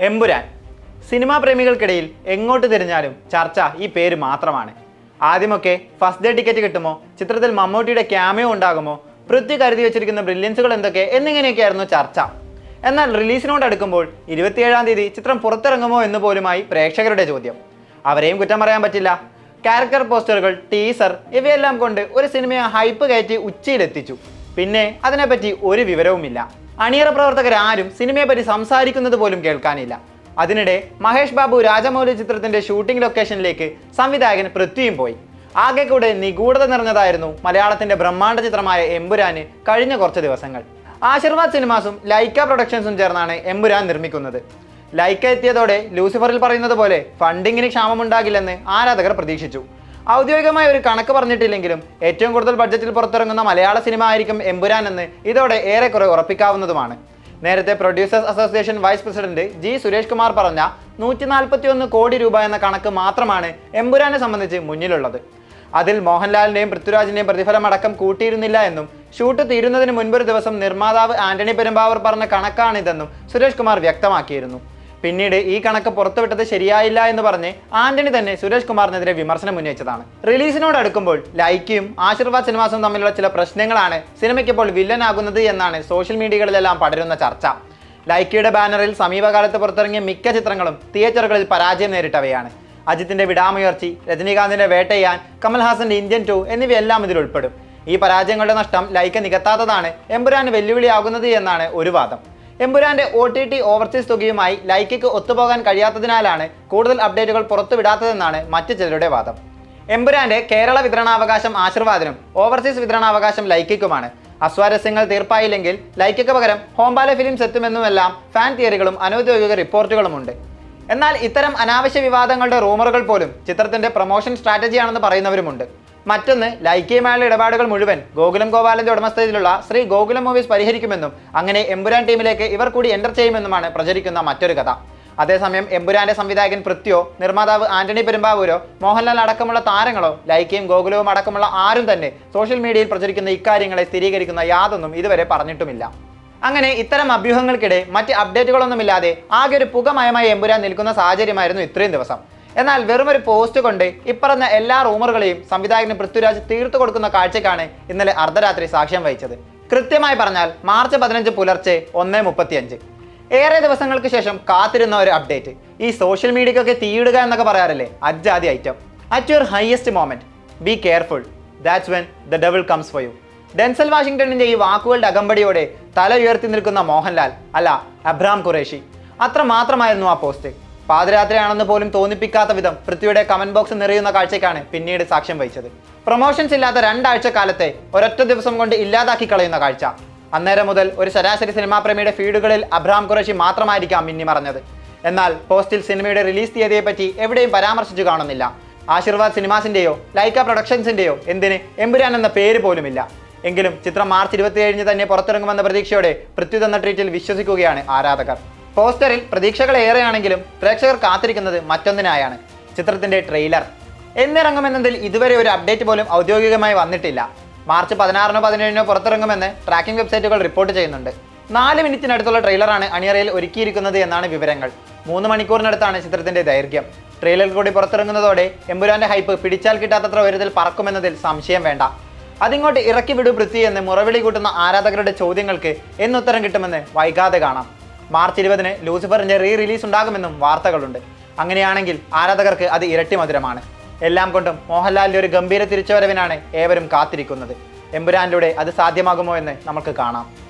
Empuraan. Cinema പ്രേമികൾക്കിടയിൽ എങ്ങോട്ട് തിരിഞ്ഞാലും ചർച്ച ഈ പേര് മാത്രമാണ്. ആദ്യമൊക്കെ ഫസ്റ്റ് ഡേ ടിക്കറ്റ് കിട്ടുമോ ചിത്രത്തിൽ മമ്മൂട്ടിയുടെ ക്യാമിയോ ഉണ്ടാകുമോ പൃഥ്വി കരുതി വെച്ചിരിക്കുന്ന ബ്രില്യൻസുകൾ എന്തൊക്കെ എന്നിങ്ങനെയൊക്കെയായിരുന്നു ചർച്ച. എന്നാൽ റിലീസിനോട് അടുക്കുമ്പോൾ ഇരുപത്തിയേഴാം തീയതി ചിത്രം പുറത്തിറങ്ങുമോ എന്ന് പോലുമായി പ്രേക്ഷകരുടെ ചോദ്യം. അവരെയും കുറ്റം പറയാൻ പറ്റില്ല. ക്യാരക്ടർ പോസ്റ്ററുകൾ ടീസർ ഇവയെല്ലാം കൊണ്ട് ഒരു സിനിമയെ ഹൈപ്പ് കയറ്റി ഉച്ചയിലെത്തിച്ചു. പിന്നെ അതിനെപ്പറ്റി ഒരു വിവരവുമില്ല. അണിയറ പ്രവർത്തകർ ആരും സിനിമയെപ്പറ്റി സംസാരിക്കുന്നത് പോലും കേൾക്കാനില്ല. അതിനിടെ മഹേഷ് ബാബു രാജമൗലി ചിത്രത്തിന്റെ ഷൂട്ടിംഗ് ലൊക്കേഷനിലേക്ക് സംവിധായകൻ പൃഥ്വിയും പോയി. ആകെ കൂടെ നിഗൂഢത നിറഞ്ഞതായിരുന്നു മലയാളത്തിന്റെ ബ്രഹ്മാണ്ഡ ചിത്രമായ എമ്പുരാന് കഴിഞ്ഞ കുറച്ച് ദിവസങ്ങൾ. ആശീർവാദ് സിനിമാസും ലൈക്ക പ്രൊഡക്ഷൻസും ചേർന്നാണ് എമ്പുരാൻ നിർമ്മിക്കുന്നത്. ലൈക്ക എത്തിയതോടെ ലൂസിഫറിൽ പറയുന്നത് പോലെ ഫണ്ടിങ്ങിന് ക്ഷാമമുണ്ടാകില്ലെന്ന് ആരാധകർ പ്രതീക്ഷിച്ചു. ഔദ്യോഗികമായ ഒരു കണക്ക് പറഞ്ഞിട്ടില്ലെങ്കിലും ഏറ്റവും കൂടുതൽ ബഡ്ജറ്റിൽ പുറത്തിറങ്ങുന്ന മലയാള സിനിമ ആയിരിക്കും എമ്പുരാൻ എന്ന് ഇതോടെ ഏറെക്കുറെ ഉറപ്പിക്കാവുന്നതുമാണ്. നേരത്തെ producers association vice president G Suresh Kumar പറഞ്ഞ നൂറ്റി നാൽപ്പത്തിയൊന്ന് കോടി രൂപ എന്ന കണക്ക് മാത്രമാണ് എമ്പുരാനെ സംബന്ധിച്ച് മുന്നിലുള്ളത്. അതിൽ മോഹൻലാലിന്റെയും പൃഥ്വിരാജിന്റെയും പ്രതിഫലം അടക്കം കൂട്ടിയിരുന്നില്ല എന്നും ഷൂട്ട് തീരുന്നതിന് മുൻപൊരു ദിവസം നിർമ്മാതാവ് ആന്റണി പെരുമ്പാവൂർ പറഞ്ഞ കണക്കാണിതെന്നും സുരേഷ് കുമാർ വ്യക്തമാക്കിയിരുന്നു. പിന്നീട് ഈ കണക്ക് പുറത്തുവിട്ടത് ശരിയായില്ല എന്ന് പറഞ്ഞ് ആന്റണി തന്നെ സുരേഷ് കുമാറിനെതിരെ വിമർശനം ഉന്നയിച്ചതാണ്. റിലീസിനോട് അടുക്കുമ്പോൾ ലൈക്കും ആശീർവാദ് സിനിമാസും തമ്മിലുള്ള ചില പ്രശ്നങ്ങളാണ് സിനിമയ്ക്ക് ഇപ്പോൾ വില്ലനാകുന്നത് എന്നാണ് സോഷ്യൽ മീഡിയകളിലെല്ലാം പടരുന്ന ചർച്ച. ലൈക്കിയുടെ ബാനറിൽ സമീപകാലത്ത് പുറത്തിറങ്ങിയ മിക്ക ചിത്രങ്ങളും തിയേറ്ററുകളിൽ പരാജയം നേരിട്ടവയാണ്. അജിത്തിന്റെ വിടാമുയർച്ചി രജനീകാന്തിന്റെ വേട്ടയാൻ കമൽഹാസന്റെ ഇന്ത്യൻ ടു എന്നിവയെല്ലാം ഇതിൽ ഉൾപ്പെടും. ഈ പരാജയങ്ങളുടെ നഷ്ടം ലൈക്ക നികത്താത്തതാണ് എമ്പുരാന് വെല്ലുവിളിയാകുന്നത് എന്നാണ് ഒരു വാദം. എമ്പുരാന്റെ ഒ ടി ടി ഓവർസീസ് തുകയുമായി ലൈക്കയ്ക്ക് ഒത്തുപോകാൻ കഴിയാത്തതിനാലാണ് കൂടുതൽ അപ്ഡേറ്റുകൾ പുറത്തുവിടാത്തതെന്നാണ് മറ്റ് ചിലരുടെ വാദം. എമ്പുരാന്റെ കേരള വിതരണാവകാശം ആശീർവാദിനും ഓവർസീസ് വിതരണാവകാശം ലൈക്കയ്ക്കുമാണ്. അസ്വാരസ്യങ്ങൾ തീർപ്പായില്ലെങ്കിൽ ലൈക്കയ്ക്ക് പകരം ഹോംബാലെ ഫിലിംസ് എത്തുമെന്നുമെല്ലാം ഫാൻ തിയറികളും അനൌദ്യോഗിക റിപ്പോർട്ടുകളുമുണ്ട് എന്നാൽ ഇത്തരം അനാവശ്യ വിവാദങ്ങളുടെ റൂമറുകൾ പോലും ചിത്രത്തിന്റെ പ്രൊമോഷൻ സ്ട്രാറ്റജിയാണെന്ന് പറയുന്നവരുമുണ്ട്. മറ്റൊന്ന് ലൈക്കിയുമായുള്ള ഇടപാടുകൾ മുഴുവൻ ഗോകുലം ഗോപാലന്റെ ഉടമസ്ഥതയിലുള്ള ശ്രീ ഗോകുലം മൂവീസ് പരിഹരിക്കുമെന്നും അങ്ങനെ എമ്പുരാൻ ടീമിലേക്ക് ഇവർ കൂടി എന്റർ ചെയ്യുമെന്നുമാണ് പ്രചരിക്കുന്ന മറ്റൊരു കഥ. അതേസമയം എമ്പുരാന്റെ സംവിധായകൻ പൃഥ്വിയോ നിർമ്മാതാവ് ആന്റണി പെരുമ്പാവൂരോ മോഹൻലാൽ അടക്കമുള്ള താരങ്ങളോ ലൈക്കയും ഗോകുലവും അടക്കമുള്ള ആരും തന്നെ സോഷ്യൽ മീഡിയയിൽ പ്രചരിക്കുന്ന ഇക്കാര്യങ്ങളെ സ്ഥിരീകരിക്കുന്ന യാതൊന്നും ഇതുവരെ പറഞ്ഞിട്ടുമില്ല. അങ്ങനെ ഇത്തരം അഭ്യൂഹങ്ങൾക്കിടെ മറ്റ് അപ്ഡേറ്റുകളൊന്നുമില്ലാതെ ആകെ ഒരു പുകമയമായി എമ്പുരാൻ നിൽക്കുന്ന സാഹചര്യമായിരുന്നു ഇത്രയും ദിവസം. എന്നാൽ വെറുമൊരു പോസ്റ്റ് കൊണ്ട് ഇപ്പറഞ്ഞ എല്ലാ റൂമറുകളെയും സംവിധായകന് പൃഥ്വിരാജ് തീർത്തു കൊടുക്കുന്ന കാഴ്ചയ്ക്കാണ് ഇന്നലെ അർദ്ധരാത്രി സാക്ഷ്യം വഹിച്ചത്. കൃത്യമായി പറഞ്ഞാൽ മാർച്ച് പതിനഞ്ച് പുലർച്ചെ ഒന്ന് മുപ്പത്തിയഞ്ച്. ഏറെ ദിവസങ്ങൾക്ക് ശേഷം കാത്തിരുന്ന ഒരു അപ്ഡേറ്റ്. ഈ സോഷ്യൽ മീഡിയക്കൊക്കെ തീയിടുക എന്നൊക്കെ പറയാറില്ലേ? അജാതി item. At your highest moment be careful that's when the devil comes for you Denzel വാഷിംഗ്ടണിന്റെ ഈ വാക്കുകളുടെ അകമ്പടിയോടെ തല ഉയർത്തി നിൽക്കുന്ന മോഹൻലാൽ അല്ല അബ്രാം ഖുറേഷി. അത്ര മാത്രമായിരുന്നു ആ പോസ്റ്റ്. പാതിരാത്രിയാണെന്ന് പോലും തോന്നിപ്പിക്കാത്ത വിധം പൃഥ്വിയുടെ കമന്റ് ബോക്സ് നിറയുന്ന കാഴ്ചയ്ക്കാണ് പിന്നീട് സാക്ഷ്യം വഹിച്ചത്. പ്രൊമോഷൻസ് ഇല്ലാത്ത രണ്ടാഴ്ച കാലത്തെ ഒരൊറ്റ ദിവസം കൊണ്ട് ഇല്ലാതാക്കി കളയുന്ന കാഴ്ച. അന്നേരം മുതൽ ഒരു ശരാശരി സിനിമാ പ്രേമിയുടെ ഫീഡുകളിൽ അബ്രഹാം ഖുറേഷി മാത്രമായിരിക്കാം മിന്നി മറഞ്ഞത്. എന്നാൽ പോസ്റ്റിൽ സിനിമയുടെ റിലീസ് തീയതിയെപ്പറ്റി എവിടെയും പരാമർശിച്ചു കാണുന്നില്ല. ആശീർവാദ് സിനിമാസിന്റെയോ ലൈക്ക പ്രൊഡക്ഷൻസിന്റെയോ എന്തിന് എമ്പുരാൻ എന്ന പേര് പോലുമില്ല. എങ്കിലും ചിത്രം മാർച്ച് ഇരുപത്തിയേഴിന് തന്നെ പുറത്തിറങ്ങുമെന്ന പ്രതീക്ഷയോടെ പൃഥ്വി തന്ന ട്രീറ്റിൽ വിശ്വസിക്കുകയാണ് ആരാധകർ. പോസ്റ്ററിൽ പ്രതീക്ഷകൾ ഏറെയാണെങ്കിലും പ്രേക്ഷകർ കാത്തിരിക്കുന്നത് മറ്റൊന്നിനായാണ്. ചിത്രത്തിന്റെ ട്രെയിലർ. എന്നിറങ്ങുമെന്നതിൽ ഇതുവരെ ഒരു അപ്ഡേറ്റ് പോലും ഔദ്യോഗികമായി വന്നിട്ടില്ല. മാർച്ച് പതിനാറിനോ പതിനേഴിനോ പുറത്തിറങ്ങുമെന്ന് ട്രാക്കിംഗ് വെബ്സൈറ്റുകൾ റിപ്പോർട്ട് ചെയ്യുന്നുണ്ട്. നാല് മിനിറ്റിനടുത്തുള്ള ട്രെയിലറാണ് അണിയറയിൽ ഒരുക്കിയിരിക്കുന്നത് എന്നാണ് വിവരങ്ങൾ. മൂന്ന് മണിക്കൂറിനടുത്താണ് ചിത്രത്തിന്റെ ദൈർഘ്യം. ട്രെയിലർ കൂടി പുറത്തിറങ്ങുന്നതോടെ എമ്പുരാന്റെ ഹൈപ്പ് പിടിച്ചാൽ കിട്ടാത്തത്ര ഉയരത്തിൽ പറക്കുമെന്നതിൽ സംശയം വേണ്ട. അതിങ്ങോട്ട് ഇറക്കി വിടു പൃഥ്വി എന്ന് മുറവിളി കൂട്ടുന്ന ആരാധകരുടെ ചോദ്യങ്ങൾക്ക് എന്നുത്തരം കിട്ടുമെന്ന് വൈകാതെ കാണാം. മാർച്ച് ഇരുപതിന് ലൂസിഫറിന്റെ റീ റിലീസ് ഉണ്ടാകുമെന്നും വാർത്തകളുണ്ട്. അങ്ങനെയാണെങ്കിൽ ആരാധകർക്ക് അത് ഇരട്ടി മധുരമാണ്. എല്ലാം കൊണ്ടും മോഹൻലാലിന്റെ ഒരു ഗംഭീര തിരിച്ചുവരവിനാണ് ഏവരും കാത്തിരിക്കുന്നത്. എമ്പുരാനിലൂടെ അത് സാധ്യമാകുമോ എന്ന് നമുക്ക് കാണാം.